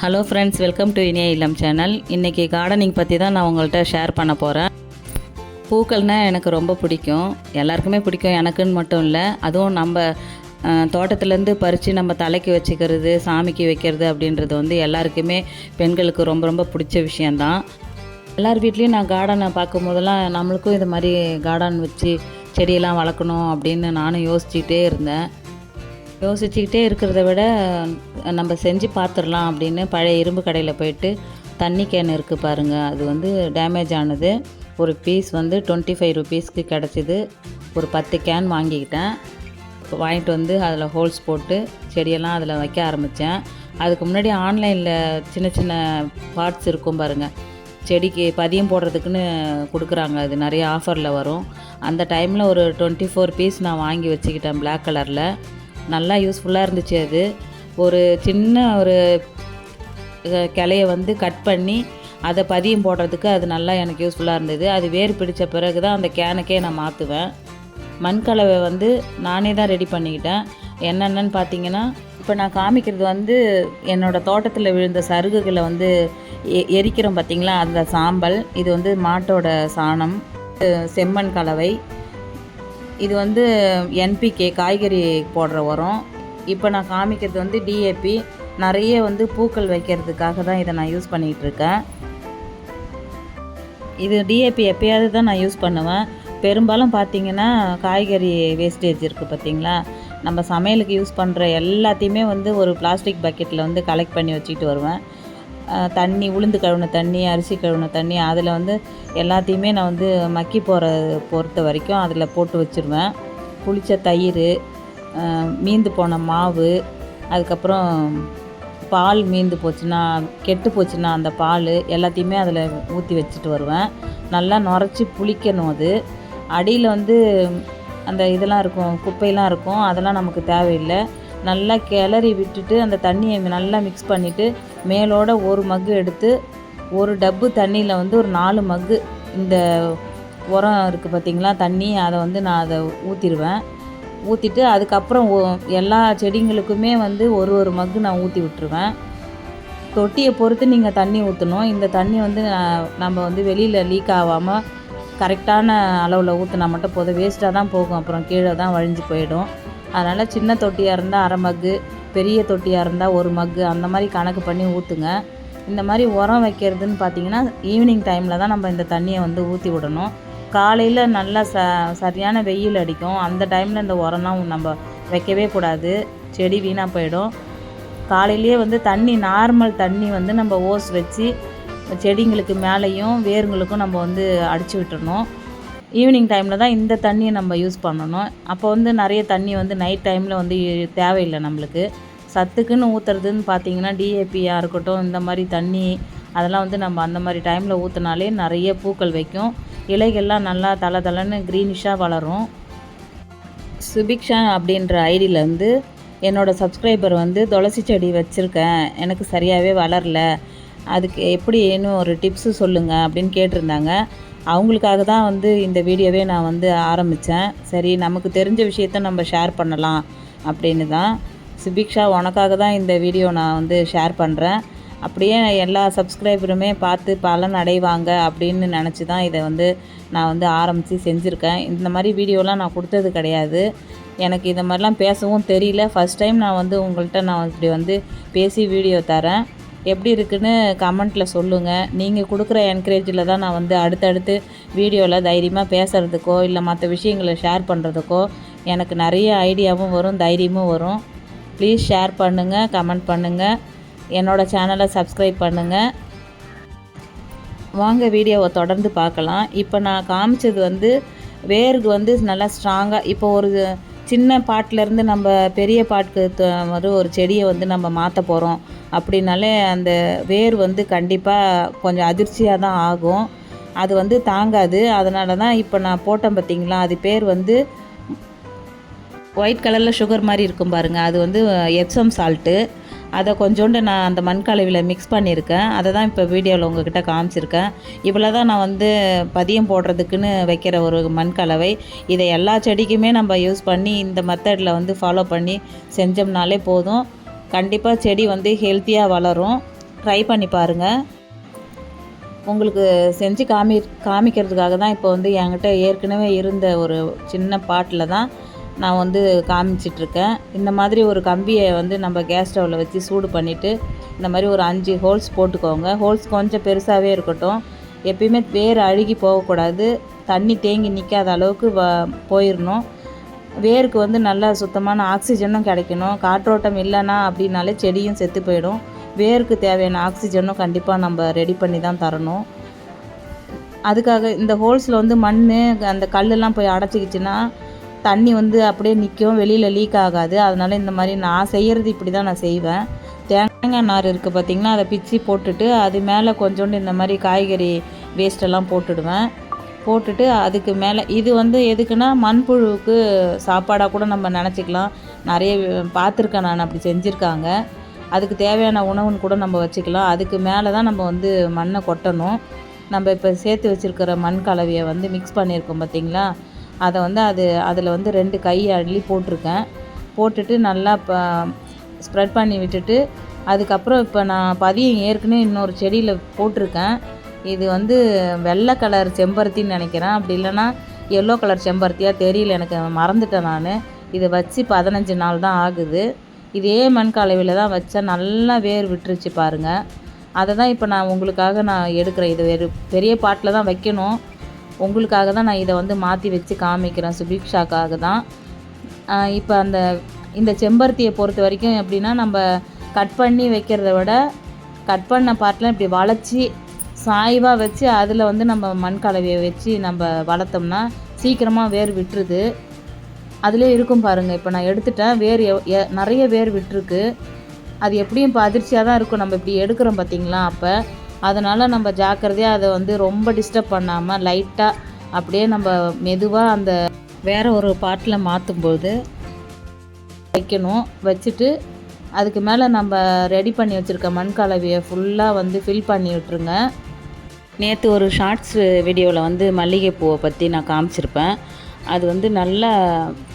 Hello friends welcome to Iniya Illam channel இன்றைக்கி gardening பற்றி தான் நான் உங்கள்கிட்ட ஷேர் பண்ண போகிறேன் பூக்கள்னால் எனக்கு ரொம்ப பிடிக்கும். எல்லாருக்குமே பிடிக்கும் எனக்குன்னு மட்டும் இல்லை. அதுவும் நம்ம தோட்டத்துலேருந்து பறித்து நம்ம தலைக்கு வச்சுக்கிறது சாமிக்கு வைக்கிறது அப்படின்றது வந்து எல்லாருக்குமே பெண்களுக்கு ரொம்ப ரொம்ப பிடிச்ச விஷயந்தான் எல்லார் வீட்லேயும் நான் கார்டனை பார்க்கும்போதெல்லாம் நம்மளுக்கும் இது மாதிரி கார்டன் வச்சு செடியெல்லாம் வளர்க்கணும் அப்படின்னு நானும் யோசிச்சுக்கிட்டே இருந்தேன். யோசிச்சுக்கிட்டே இருக்கிறத விட நம்ம செஞ்சு பார்த்துடலாம் அப்படின்னு பழைய இரும்பு கடையில் போயிட்டு தண்ணி கேன் இருக்குது பாருங்கள் அது வந்து டேமேஜ் ஆனது. ஒரு பீஸ் வந்து டுவெண்ட்டி ஃபைவ் ருபீஸ்க்கு கிடச்சிது. ஒரு பத்து கேன் வாங்கிக்கிட்டேன். வாங்கிட்டு வந்து அதில் ஹோல்ஸ் போட்டு செடியெல்லாம் அதில் வைக்க ஆரம்பித்தேன் அதுக்கு முன்னாடி ஆன்லைனில் சின்ன சின்ன பார்ட்ஸ் இருக்கும் பாருங்கள் செடிக்கு பதியம் போடுறதுக்குன்னு கொடுக்குறாங்க. அது நிறைய ஆஃபரில் வரும். அந்த டைமில் ஒரு டுவெண்ட்டி ஃபோர் பீஸ் நான் வாங்கி வச்சுக்கிட்டேன் பிளாக் கலரில் நல்லா யூஸ்ஃபுல்லாக இருந்துச்சு அது. ஒரு சின்ன ஒரு அஹ், கிளைய வந்து கட் பண்ணி அதை பதியம் போடுறதுக்கு அது நல்லா எனக்கு யூஸ்ஃபுல்லாக இருந்தது. அது வேர் பிடித்த பிறகு தான் அந்த கேனுக்கே நான் மாற்றுவேன் மண்கலவை வந்து நானே தான் ரெடி பண்ணிக்கிட்டேன். என்னென்னு பார்த்தீங்கன்னா இப்போ நான் காமிக்கிறது வந்து என்னோடய தோட்டத்தில் விழுந்த சருகுகளை வந்து எ எரிக்கிறோம் பார்த்தீங்களா அந்த சாம்பல் இது வந்து மாட்டோட சாணம் செம்மண் கலவை இது வந்து என்பிகே காய்கறி போடுற உரம். இப்போ நான் காமிக்கிறது வந்து டிஏபி நிறைய வந்து பூக்கள் வைக்கிறதுக்காக தான் இதை நான் யூஸ் பண்ணிகிட்டு இருக்கேன் இது டிஏபி எப்பயாவது தான் நான் யூஸ் பண்ணுவேன். பெரும்பாலும் பார்த்தீங்கன்னா காய்கறி வேஸ்டேஜ் இருக்குது பார்த்தீங்களா? நம்ம சமையலுக்கு யூஸ் பண்ணுற எல்லாத்தையுமே வந்து ஒரு பிளாஸ்டிக் பக்கெட்டில் வந்து கலெக்ட் பண்ணி வச்சுக்கிட்டு வருவேன். தண்ணி உளுந்து கழுவின தண்ணி அரிசி கழுவின தண்ணி அதில் வந்து எல்லாத்தையுமே நான் வந்து மக்கி போகிற பொறுத்த வரைக்கும் அதில் போட்டு வச்சுருவேன். புளித்த தயிர் மீந்து போன மாவு அதுக்கப்புறம் பால் மீந்து போச்சுன்னா கெட்டு போச்சுன்னா அந்த பால் எல்லாத்தையுமே அதில் ஊற்றி வச்சுட்டு வருவேன். நல்லா நுரைச்சி புளிக்கணும் அது. அடியில் வந்து அந்த இதெல்லாம் இருக்கும் குப்பையெல்லாம் இருக்கும் அதெல்லாம் நமக்கு தேவையில்லை. நல்லா கிளறி விட்டுட்டு அந்த தண்ணியை நல்லா மிக்ஸ் பண்ணிவிட்டு மேலோட ஒரு மக்கு எடுத்து ஒரு டப்பு தண்ணியில் வந்து ஒரு நாலு மக்கு இந்த உரம் இருக்குது பார்த்திங்களா தண்ணி அதை வந்து நான் அதை ஊற்றிடுவேன் ஊற்றிட்டு அதுக்கப்புறம் எல்லா செடிங்களுக்குமே வந்து ஒரு ஒரு மக்கு நான் ஊற்றி விட்டுருவேன். தொட்டியை பொறுத்து நீங்கள் தண்ணி ஊற்றணும் இந்த தண்ணி வந்து நான் நம்ம வந்து வெளியில் லீக் ஆகாமல் கரெக்டான அளவில் ஊற்றினா மட்டும் போதும். வேஸ்ட்டாக தான் போகும். அப்புறம் கீழே தான் வழிஞ்சு போயிடும். அதனால் சின்ன தொட்டியாக இருந்தால் அரை மக்கு பெரிய தொட்டியாக இருந்தால் ஒரு மக்கு அந்த மாதிரி கணக்கு பண்ணி ஊற்றுங்க இந்த மாதிரி உரம் வைக்கிறதுன்னு பார்த்தீங்கன்னா ஈவினிங் டைமில் தான் நம்ம இந்த தண்ணியை வந்து ஊற்றி விடணும். காலையில் நல்லா ச சரியான வெயில் அடிக்கும். அந்த டைமில் இந்த உரம்லாம் நம்ம வைக்கவே கூடாது. செடி வீணாக போயிடும். காலையிலேயே வந்து தண்ணி நார்மல் தண்ணி வந்து நம்ம ஓஸ் வச்சு செடிங்களுக்கு மேலேயும் வேருங்களுக்கும் நம்ம வந்து அடிச்சு விட்டுறணும். ஈவினிங் டைமில் தான் இந்த தண்ணியை நம்ம யூஸ் பண்ணணும். அப்போ வந்து நிறைய தண்ணி வந்து நைட் டைமில் வந்து தேவையில்லை நம்மளுக்கு. சத்துக்குன்னு ஊற்றுறதுன்னு பார்த்தீங்கன்னா டிஏபியாக இருக்கட்டும் இந்த மாதிரி தண்ணி அதெல்லாம் வந்து நம்ம அந்த மாதிரி டைமில் ஊற்றினாலே நிறைய பூக்கள் வைக்கும். இலைகள்லாம் நல்லா தலை தலைன்னு க்ரீனிஷாக வளரும். சுபிக்ஷா அப்படின்ற ஐடியில் வந்து என்னோடய சப்ஸ்கிரைபர் வந்து துளசி செடி வச்சுருக்கேன். எனக்கு சரியாகவே வளரல. அதுக்கு எப்படி ஏன்னு ஒரு டிப்ஸு சொல்லுங்கள் அப்படின்னு கேட்டிருந்தாங்க. அவங்களுக்காக தான் வந்து இந்த வீடியோவே நான் வந்து ஆரம்பித்தேன் சரி நமக்கு தெரிஞ்ச விஷயத்த நம்ம ஷேர் பண்ணலாம் அப்படின்னு தான். சுபிக்ஷா உனக்காக தான் இந்த வீடியோ நான் வந்து ஷேர் பண்ணுறேன் அப்படியே எல்லா சப்ஸ்கிரைபருமே பார்த்து பலன் அடைவாங்க அப்படின்னு நினச்சி தான் இதை வந்து நான் வந்து ஆரம்பித்து செஞ்சுருக்கேன். இந்த மாதிரி வீடியோலாம் நான் கொடுத்தது கிடையாது. எனக்கு இந்த மாதிரிலாம் பேசவும் தெரியல. ஃபஸ்ட் டைம் நான் வந்து உங்கள்கிட்ட நான் இப்படி வந்து பேசி வீடியோ தரேன். எப்படி இருக்குன்னு கமெண்ட்டில் சொல்லுங்கள் நீங்கள் கொடுக்குற என்கரேஜில் தான் நான் வந்து அடுத்தடுத்து வீடியோவில் தைரியமாக பேசுகிறதுக்கோ இல்லை மற்ற விஷயங்களை ஷேர் பண்ணுறதுக்கோ எனக்கு நிறைய ஐடியாவும் வரும் தைரியமும் வரும். ப்ளீஸ் ஷேர் பண்ணுங்கள் கமெண்ட் பண்ணுங்கள் என்னோடய சேனலை சப்ஸ்கிரைப் பண்ணுங்கள் வாங்க வீடியோவை தொடர்ந்து பார்க்கலாம். இப்போ நான் காமிச்சது வந்து வேருக்கு வந்து நல்லா ஸ்ட்ராங்காக இப்போ ஒரு சின்ன பாட்டிலேருந்து நம்ம பெரிய பாட்டுக்கு த- ஒரு ஒரு செடியை வந்து நம்ம மாற்ற போகிறோம் அப்படின்னாலே அந்த வேர் வந்து கண்டிப்பாக கொஞ்சம் அதிர்ச்சியாக தான் ஆகும். அது வந்து தாங்காது. அதனால தான் இப்போ நான் போட்டேன் பார்த்தீங்களா அது பேர் வந்து ஒயிட் கலரில் சுகர் மாதிரி இருக்கும் பாருங்கள் அது வந்து எப்சம் சால்ட்டு. அதை கொஞ்சோண்டு நான் அந்த மண் கலவையில் மிக்ஸ் பண்ணியிருக்கேன். அதை தான் இப்போ வீடியோவில் உங்ககிட்ட காமிச்சிருக்கேன். இவ்வளோ தான் நான் வந்து பதியம் போடுறதுக்குன்னு வைக்கிற ஒரு மண்கலவை. இதை எல்லா செடிக்குமே நம்ம யூஸ் பண்ணி இந்த மெத்தடில் வந்து ஃபாலோ பண்ணி செஞ்சோம்னாலே போதும். கண்டிப்பாக செடி வந்து ஹெல்த்தியாக வளரும். ட்ரை பண்ணி பாருங்கள் உங்களுக்கு செஞ்சு காமி காமிக்கிறதுக்காக தான் இப்போ வந்து என்கிட்ட ஏற்கனவே இருந்த ஒரு சின்ன பாட்டில் தான் நான் வந்து காமிச்சிட்ருக்கேன். இந்த மாதிரி ஒரு கம்பியை வந்து நம்ம கேஸ் ஸ்டவ்வில் வச்சு சூடு பண்ணிவிட்டு இந்த மாதிரி ஒரு அஞ்சு ஹோல்ஸ் போட்டுக்கோங்க. ஹோல்ஸ் கொஞ்சம் பெருசாகவே இருக்கட்டும். எப்பயுமே வேர் அழுகி போகக்கூடாது. தண்ணி தேங்கி நிற்காத அளவுக்கு வ போயிடணும் வேருக்கு வந்து நல்லா சுத்தமான ஆக்சிஜனும் கிடைக்கணும். காற்றோட்டம் இல்லைன்னா அப்படின்னாலே செடியும் செத்து போயிடும். வேருக்கு தேவையான ஆக்சிஜனும் கண்டிப்பாக நம்ம ரெடி பண்ணி தான் தரணும். அதுக்காக இந்த ஹோல்ஸில் வந்து மண் அந்த கல்லெல்லாம் போய் அடைச்சிக்கிச்சின்னா தண்ணி வந்து அப்படியே நிற்கும் வெளியில் லீக் ஆகாது. அதனால் இந்த மாதிரி நான் செய்கிறது இப்படி தான் நான் செய்வேன். தேங்காய் நார் இருக்குது பார்த்திங்கன்னா அதை பிச்சு போட்டுட்டு அது மேலே கொஞ்சோண்டு இந்த மாதிரி காய்கறி வேஸ்ட்டெல்லாம் போட்டுடுவேன். போட்டுட்டு அதுக்கு மேலே இது வந்து எதுக்குன்னா மண்புழுவுக்கு சாப்பாடாக கூட நம்ம நினச்சிக்கலாம். நிறைய பார்த்துருக்கேன் நான் அப்படி செஞ்சுருக்காங்க. அதுக்கு தேவையான உணவுன்னு கூட நம்ம வச்சுக்கலாம். அதுக்கு மேலே தான் நம்ம வந்து மண்ணை கொட்டணும். நம்ம இப்போ சேர்த்து வச்சுருக்கிற மண் கலவையை வந்து மிக்ஸ் பண்ணியிருக்கோம் பார்த்திங்களா அதை வந்து அது அதில் வந்து ரெண்டு கை அள்ளி போட்டிருக்கேன். போட்டுட்டு நல்லா இப்போ ஸ்ப்ரெட் பண்ணி விட்டுட்டு அதுக்கப்புறம் இப்போ நான் பதியம் ஏற்கனவே இன்னொரு செடியில் போட்டிருக்கேன். இது வந்து வெள்ளை கலர் செம்பருத்தின்னு நினைக்கிறேன். அப்படி இல்லைன்னா எல்லோ கலர் செம்பருத்தியாக தெரியல எனக்கு மறந்துட்டேன் நான். இதை வச்சு பதினஞ்சு நாள் தான் ஆகுது. இதே மண் கலவையில் தான் வச்சா நல்லா வேர் விட்டுருச்சு பாருங்கள் அதை தான் இப்போ நான் உங்களுக்காக நான் எடுக்கிறேன். இது பெரிய பாட்டில் தான் வைக்கணும். உங்களுக்காக தான் நான் இதை வந்து மாற்றி வச்சு காமிக்கிறேன் சுபிக்ஷாக்காக தான். இப்போ அந்த இந்த செம்பருத்தியை பொறுத்த வரைக்கும் எப்படின்னா நம்ம கட் பண்ணி வைக்கிறத விட கட் பண்ண பார்ட்லாம் இப்படி வளைச்சி சாய்வாக வச்சு அதில் வந்து நம்ம மண் கலவையை வச்சு நம்ம வளர்த்தோம்னா சீக்கிரமாக வேர் விட்டுருது. அதிலே இருக்கும் பாருங்கள் இப்போ நான் எடுத்துட்டேன் வேர் நிறைய வேர் விட்டுருக்கு. அது எப்படியும் இப்போ அதிர்ச்சியாக தான் இருக்கும். நம்ம இப்படி எடுக்கிறோம் பார்த்திங்களா அப்போ அதனால் நம்ம ஜாக்கிரதையாக அதை வந்து ரொம்ப டிஸ்டர்ப் பண்ணாமல் லைட்டாக அப்படியே நம்ம மெதுவாக அந்த வேறு ஒரு பாட்டில் மாற்றும்போது வைக்கணும். வச்சுட்டு அதுக்கு மேலே நம்ம ரெடி பண்ணி வச்சுருக்க மண் கலவையை ஃபுல்லாக வந்து ஃபில் பண்ணி விட்டுருங்க. நேற்று ஒரு ஷார்ட்ஸ் வீடியோவில் வந்து மல்லிகைப்பூவை பற்றி நான் காமிச்சிருப்பேன். அது வந்து நல்லா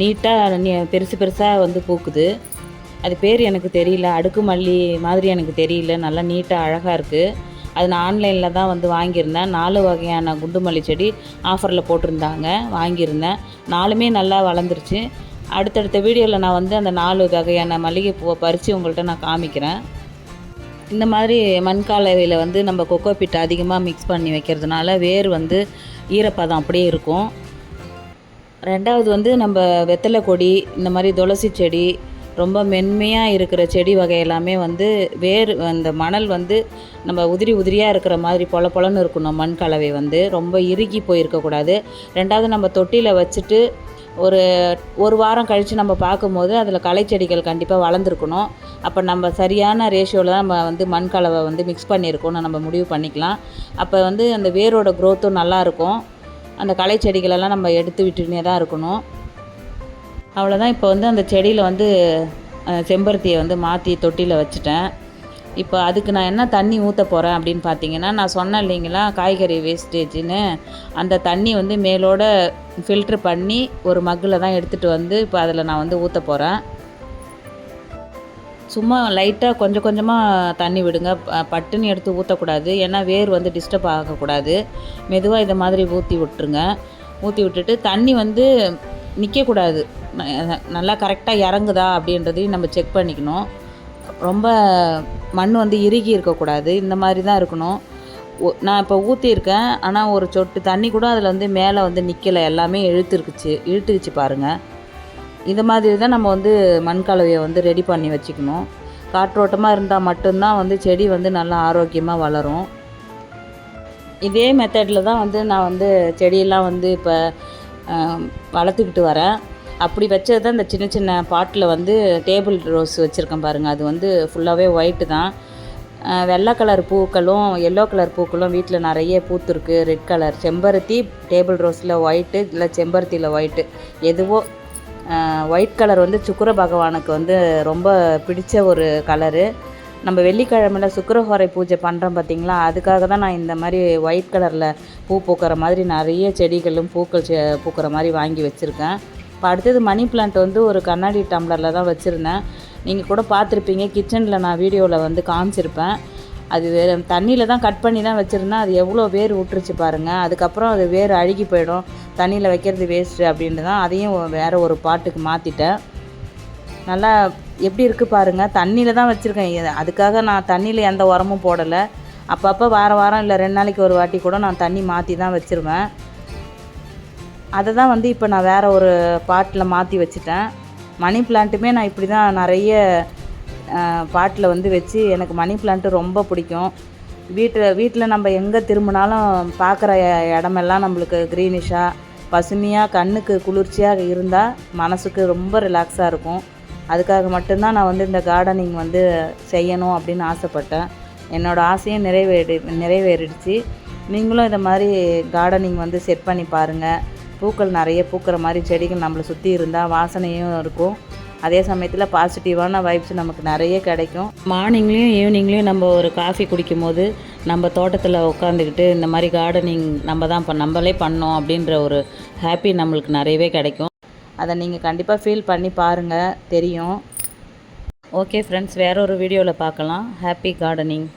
நீட்டாக பெருசு பெருசாக வந்து பூக்குது. அது பேர் எனக்கு தெரியல. அடுக்கு மல்லி மாதிரி எனக்கு தெரியல. நல்லா நீட்டாக அழகாக இருக்குது அது நான் ஆன்லைனில் தான் வந்து வாங்கியிருந்தேன். நாலு வகையான குண்டு மல்லி செடி ஆஃபரில் போட்டிருந்தாங்க. வாங்கியிருந்தேன். நாலுமே நல்லா வளர்ந்துருச்சு. அடுத்தடுத்த வீடியோவில் நான் வந்து அந்த நாலு வகையான மல்லிகைப்பூவை பறித்து உங்கள்கிட்ட நான் காமிக்கிறேன். இந்த மாதிரி மண்காலவையில் வந்து நம்ம கொக்கோ பிட் அதிகமாக மிக்ஸ் பண்ணி வைக்கிறதுனால வேர் வந்து ஈரப்பதம் அப்படியே இருக்கும். ரெண்டாவது வந்து நம்ம வெத்தலை கொடி இந்த மாதிரி துளசி செடி ரொம்ப மென்மையாக இருக்கிற செடி வகை எல்லாமே வந்து வேர் அந்த மணல் வந்து நம்ம உதிரி உதிரியாக இருக்கிற மாதிரி பொல பொலன்னு இருக்கணும் மண் கலவை வந்து. ரொம்ப இறுகி போயிருக்கக்கூடாது ரெண்டாவது நம்ம தொட்டியில் வச்சுட்டு ஒரு ஒரு வாரம் கழித்து நம்ம பார்க்கும்போது அதில் களை செடிகள் கண்டிப்பாக வளர்ந்துருக்கணும். அப்போ நம்ம சரியான ரேஷியோவில் தான் நம்ம வந்து மண் கலவை வந்து மிக்ஸ் பண்ணியிருக்கோம்னு நம்ம முடிவு பண்ணிக்கலாம். அப்போ வந்து அந்த வேரோட க்ரோத்தும் நல்லாயிருக்கும் அந்த களை செடிகளெல்லாம் நம்ம எடுத்து விட்டுனே தான் இருக்கணும். அவ்வளோதான் இப்போ வந்து அந்த செடியில் வந்து செம்பருத்தியை வந்து மாற்றி தொட்டியில் வச்சுட்டேன். இப்போ அதுக்கு நான் என்ன தண்ணி ஊற்ற போகிறேன் அப்படின்னு பார்த்தீங்கன்னா நான் சொன்னேன் இல்லைங்களா காய்கறி வேஸ்டேஜ்னு அந்த தண்ணி வந்து மேலோட ஃபில்ட்ரு பண்ணி ஒரு மக்கில் தான் எடுத்துகிட்டு வந்து இப்போ அதில் நான் வந்து ஊற்ற போகிறேன் சும்மா லைட்டாக கொஞ்சம் கொஞ்சமாக தண்ணி விடுங்க. பட்டுன்னு எடுத்து ஊற்றக்கூடாது ஏன்னா வேர் வந்து டிஸ்டர்ப் ஆகக்கூடாது. மெதுவாக இதை மாதிரி ஊற்றி விட்டுருங்க. ஊற்றி விட்டுட்டு தண்ணி வந்து நிற்கக்கூடாது நல்லா கரெக்டாக இறங்குதா அப்படின்றதையும் நம்ம செக் பண்ணிக்கணும். ரொம்ப மண் வந்து இறுகி இருக்கக்கூடாது. இந்த மாதிரி தான் இருக்கணும் நான் இப்போ ஊற்றியிருக்கேன் ஆனால் ஒரு சொட்டு தண்ணி கூட அதில் வந்து மேலே வந்து நிற்கலை எல்லாமே இழுத்துருக்குச்சு. இழுத்துக்குச்சு பாருங்கள் இந்த மாதிரி தான் நம்ம வந்து மண் கலவையை வந்து ரெடி பண்ணி வச்சுக்கணும். காற்றோட்டமாக இருந்தால் மட்டும்தான் வந்து செடி வந்து நல்லா ஆரோக்கியமாக வளரும். இதே மெத்தடில் தான் வந்து நான் வந்து செடியெல்லாம் வந்து இப்போ வளர்த்துக்கிட்டு வரேன். அப்படி வச்சது தான் இந்த சின்ன சின்ன பாட்டில் வந்து டேபிள் ரோஸ் வச்சுருக்கேன் பாருங்கள் அது வந்து ஃபுல்லாகவே ஒயிட்டு தான். வெள்ளை கலர் பூக்களும் எல்லோ கலர் பூக்களும் வீட்டில் நிறைய பூத்துருக்கு. ரெட் கலர் செம்பருத்தி டேபிள் ரோஸில் ஒயிட்டு இல்லை செம்பருத்தியில் ஒயிட்டு எதுவோ ஒயிட் கலர் வந்து சுக்கர பகவானுக்கு வந்து ரொம்ப பிடிச்ச ஒரு கலரு நம்ம வெள்ளிக்கிழமையில் சுக்கரஹோரை பூஜை பண்ணுறோம் பார்த்திங்களா அதுக்காக தான் நான் இந்த மாதிரி ஒயிட் கலரில் பூ பூக்கிற மாதிரி நிறைய செடிகளும் பூக்கள் செ பூக்கிற மாதிரி வாங்கி வச்சுருக்கேன். இப்போ அடுத்தது மணி பிளான்ட் வந்து ஒரு கண்ணாடி டம்ளரில் தான் வச்சுருந்தேன். நீங்கள் கூட பார்த்துருப்பீங்க. கிச்சனில் நான் வீடியோவில் வந்து காமிச்சிருப்பேன். அது வேறு தண்ணியில் தான் கட் பண்ணி தான் வச்சுருந்தேன். அது எவ்வளோ வேர் விட்டுருச்சு பாருங்கள் அதுக்கப்புறம் அது வேர் அழுகி போயிடும். தண்ணியில் வைக்கிறது வேஸ்ட்டு அப்படின்ட்டு தான் அதையும் வேறு ஒரு பாட்டுக்கு மாற்றிட்டேன் நல்லா எப்படி இருக்குது பாருங்கள் தண்ணியில் தான் வச்சுருக்கேன். அதுக்காக நான் தண்ணியில் எந்த உரமும் போடலை. அப்பப்போ வாரம் வாரம் இல்லை ரெண்டு நாளைக்கு ஒரு வாட்டி கூட நான் தண்ணி மாற்றி தான் வச்சுருவேன். அதை தான் வந்து இப்போ நான் வேறு ஒரு பாட்டில் மாற்றி வச்சுட்டேன். மணி பிளான்ட்டுமே நான் இப்படி தான் நிறைய பாட்டில் வந்து வச்சு எனக்கு மணி பிளான்ட்டு ரொம்ப பிடிக்கும். வீட்டில் வீட்டில் நம்ம எங்கே திரும்பினாலும் பார்க்குற இடமெல்லாம் நம்மளுக்கு க்ரீனிஷாக பசுமையாக கண்ணுக்கு குளிர்ச்சியாக இருந்தால் மனசுக்கு ரொம்ப ரிலாக்ஸாக இருக்கும். அதுக்காக மட்டும்தான் நான் வந்து இந்த கார்டனிங் வந்து செய்யணும் அப்படின்னு ஆசைப்பட்டேன். என்னோடய ஆசையும் நிறைவேறி நிறைவேறிடுச்சு. நீங்களும் இதை மாதிரி கார்டனிங் வந்து செட் பண்ணி பாருங்கள் பூக்கள் நிறைய பூக்கிற மாதிரி செடிகள் நம்மளை சுற்றி இருந்தால் வாசனையும் இருக்கும். அதே சமயத்தில் பாசிட்டிவான வைப்ஸ் நமக்கு நிறைய கிடைக்கும். மார்னிங்லேயும் ஈவினிங்லேயும் நம்ம ஒரு காஃபி குடிக்கும் போது நம்ம தோட்டத்தில் உட்காந்துக்கிட்டு இந்த மாதிரி கார்டனிங் நம்ம தான் இப்போ நம்மளே பண்ணோம் அப்படின்ற ஒரு ஹாப்பி நம்மளுக்கு நிறையவே கிடைக்கும். அதை நீங்கள் கண்டிப்பாக ஃபீல் பண்ணி பாருங்கள் தெரியும். ஓகே ஃப்ரெண்ட்ஸ் வேற ஒரு வீடியோவில் பார்க்கலாம். Happy gardening